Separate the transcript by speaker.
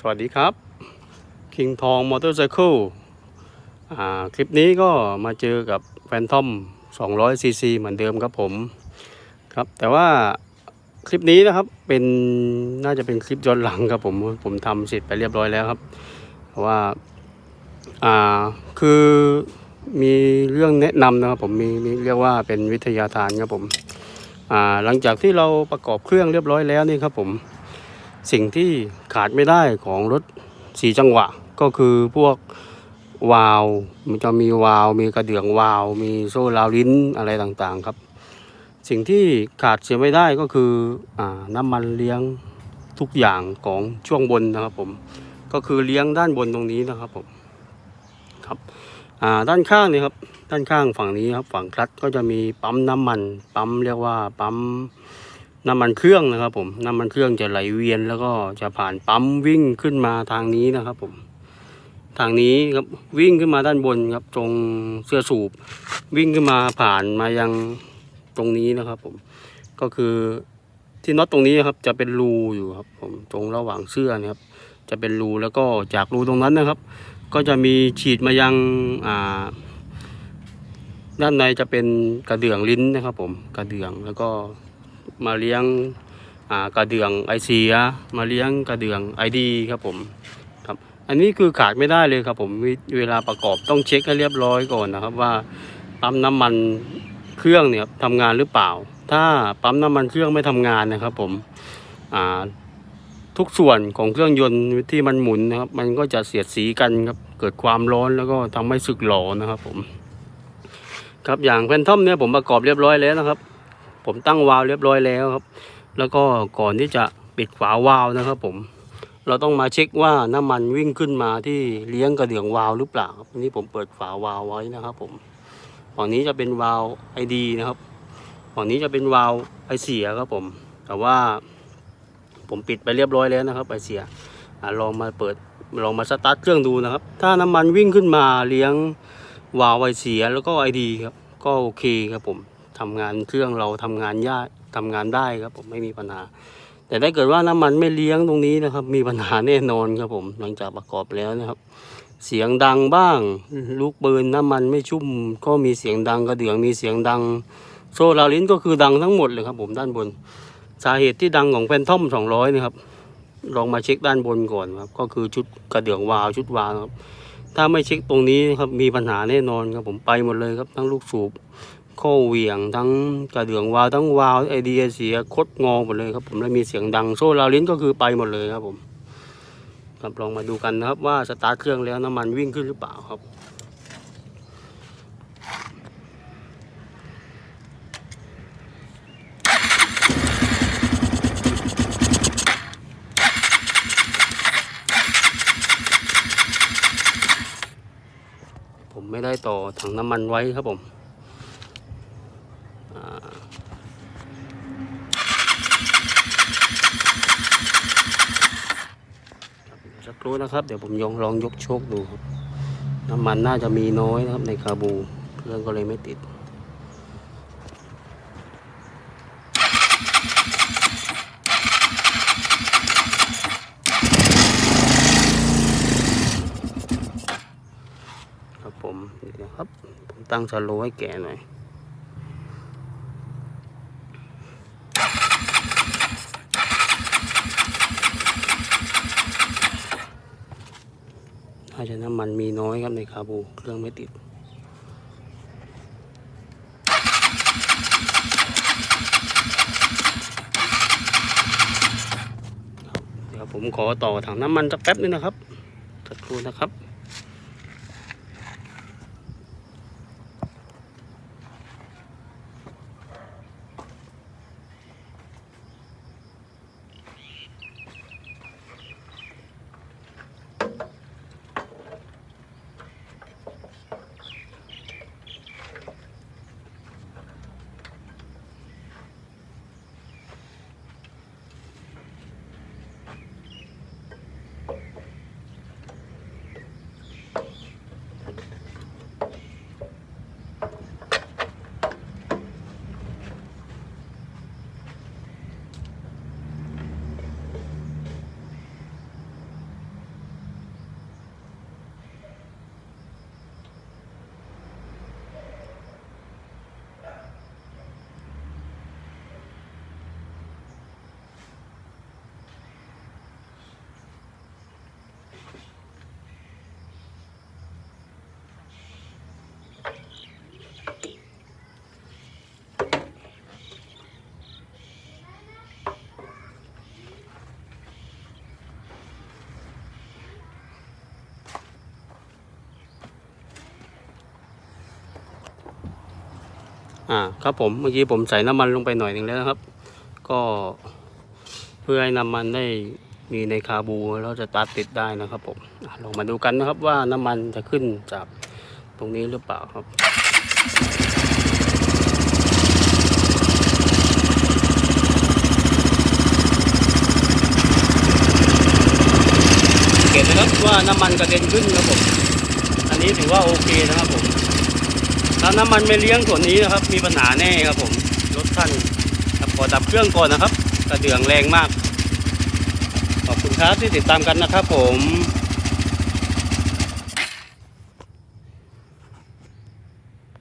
Speaker 1: สวัสดีครับ คิงทองมอเตอร์ไซค์คลิปนี้ก็มาเจอกับแฟนทอม200ซีซีเหมือนเดิมครับผมครับ แต่ว่าคลิปนี้นะครับเป็นน่าจะเป็นคลิปย้อนหลังครับผมผมทำเสร็จไปเรียบร้อยแล้วครับเพราะว่าอ่าคือมีเรื่องแนะนำนะครับผมมีมีเรียกว่าเป็นวิทยาทานครับผมอ่าหลังจากที่เราประกอบเครื่องเรียบร้อยแล้วนี่ครับผม สิ่งที่ขาดไม่ได้ของรถสีจังหวะ ก็คือพวกวาล์วมันจะมีวาล์วมีกระเดื่องวาล์วมีโซ่ราวลิ้นอะไรต่างๆครับ สิ่งที่ขาดเสียไม่ได้ก็คืออน้ำมันเลี้ยงทุกอย่างของช่วงบนนะครับผมก็คือเลี้ยงด้านบนตรงนี้นะครับผมครับด้านข้างนี่ครับด้านข้างฝั่งนี้ครับฝั่งคลัตช์ก็จะมีปั๊มน้ำมัน ปั๊มเรียกว่าปั๊ม น้ำมันเครื่องนะครับ ผมน้ำมันเครื่องจะไหลเวียนแล้วก็จะผ่านปั๊มวิ่งขึ้นมาทางนี้นะครับ ผม ทางนี้ครับวิ่งขึ้นมาด้านบนครับ ตรงเสื้อสูบ วิ่งขึ้นมาผ่านมายังตรงนี้นะครับ ผมก็คือที่น็อตตรงนี้ครับจะเป็นรูอยู่ครับ ผมตรงระหว่างเสื้อนะครับ จะเป็นรูแล้วก็จากรูตรงนั้นนะครับ ก็จะมีฉีดมายังอ่าด้านในจะเป็นกระเดื่องลิ้นนะครับ ผมกระเดื่องแล้วก็ มาเลี้ยงกระเดื่องไอเสียมาเลี้ยงกระเดื่องไอดีครับผมครับอันนี้คือขาดไม่ได้เลยครับผมเวลาประกอบต้องเช็คให้เรียบร้อยก่อนนะครับว่าปั๊มน้ำมันเครื่องเนี่ยทำงานหรือเปล่า ถ้าปั๊มน้ำมันเครื่องไม่ทำงานนะครับผมทุกส่วนของเครื่องยนต์ที่มันหมุนนะครับ มันก็จะเสียดสีกันครับเกิดความร้อนแล้วก็ทำให้สึกหลอนะครับผมครับอย่างแพนทอมเนี่ยผมประกอบเรียบร้อยแล้วนะครับ ผมตั้งวาล์วเรียบร้อยแล้วครับ แล้วก็ก่อนที่จะปิดฝาวาล์วนะครับผม เราต้องมาเช็คว่าน้ำมันวิ่งขึ้นมาที่เลี้ยงกระเดื่องวาล์วหรือเปล่าครับนนี้ผมเปิดฝาวาล์วไว้นะครับ ผมฝั่งนี้จะเป็นวาล์วไอดีนะครับฝั่งนี้จะเป็นวาล์วไอเสียครับผม แต่ว่าผมปิดไปเรียบร้อยแล้วนะครับไอเสียอลองมาเปิดลองมาสตาร์ทเครื่องดูนะครับ ถ้าน้ำมันวิ่งขึ้นมาเลี้ยงวาล์วไอเสียแล้วก็ไอดีครับก็โอเคครับผม ทำงานเครื่องเราทำงานยากทำงานได้ครับ ผมไม่มีปัญหา แต่ถ้าเกิดว่าน้ำมันไม่เลี้ยงตรงนี้นะครับ มีปัญหาแน่นอนครับผมหลังจากประกอบแล้วนะครับ เสียงดังบ้าง ลูกปืนน้ำมันไม่ชุ่ม ก็มีเสียงดังกระเดื่องมีเสียงดัง โซ่ราวลิ้นก็คือดังทั้งหมดเลยครับ ผมด้านบน สาเหตุที่ดังของแฟนทอม200นะครับลองมาเช็คด้านบนก่อนครับ ก็คือชุดกระเดื่องวาล์วชุดวาล์วครับ ถ้าไม่เช็คตรงนี้ครับมีปัญหาแน่นอนครับผมไปหมดเลยครับ ทั้งลูกสูบ ข้อเหวี่ยงทั้งกระเดื่องวาวทั้งวาล์วไอเดียเสียคดงอหมดเลยครับผมแล้วมีเสียงดังโซ่ราวลิ้นก็คือไปหมดเลยครับผมครับลองมาดูกันนะครับว่าสตาร์ทเครื่องแล้วน้ำมันวิ่งขึ้นหรือเปล่าครับผมไม่ได้ต่อถังน้ำมันไว้ครับผมอ่าค รับสักครู่นะครับ เดี๋ยวผมยองลองยกโชคดูครับน้ำมันน่าจะมีน้อยนะครับในคาบูเครื่องก็เลยไม่ติด ครับผมเดี๋ยวครับ ผมตั้งสโลให้แก่หน่อย น่าจะน้ำมันมีน้อยครับในคาบูเครื่องไม่ติดเดี๋ยวผมขอต่อถังน้ำมันสักแป๊บนึงนะครับสักครู่นะครับ อ่าครับผมเมื่อกี้ผมใส่น้ำมันลงไปหน่อยหนึ่งแล้วนะครับ ก็เพื่อให้น้ำมันได้มีในคาบูแล้วจะตัดติดได้นะครับผมลองมาดูกันนะครับว่าน้ำมันจะขึ้นจากตรงนี้หรือเปล่าครับ เห็นนะครับว่าน้ำมันกระเด็นขึ้นครับผม อันนี้ถือว่าโอเคนะครับผม ถ้าน้ำมันไม่เลี้ยงส่วนนี้นะครับ มีปัญหาแน่ครับผมรถท่านครับขอดับเครื่องก่อนนะครับ กระเดื่องแรงมาก ขอบคุณครับที่ติดตามกันนะครับผม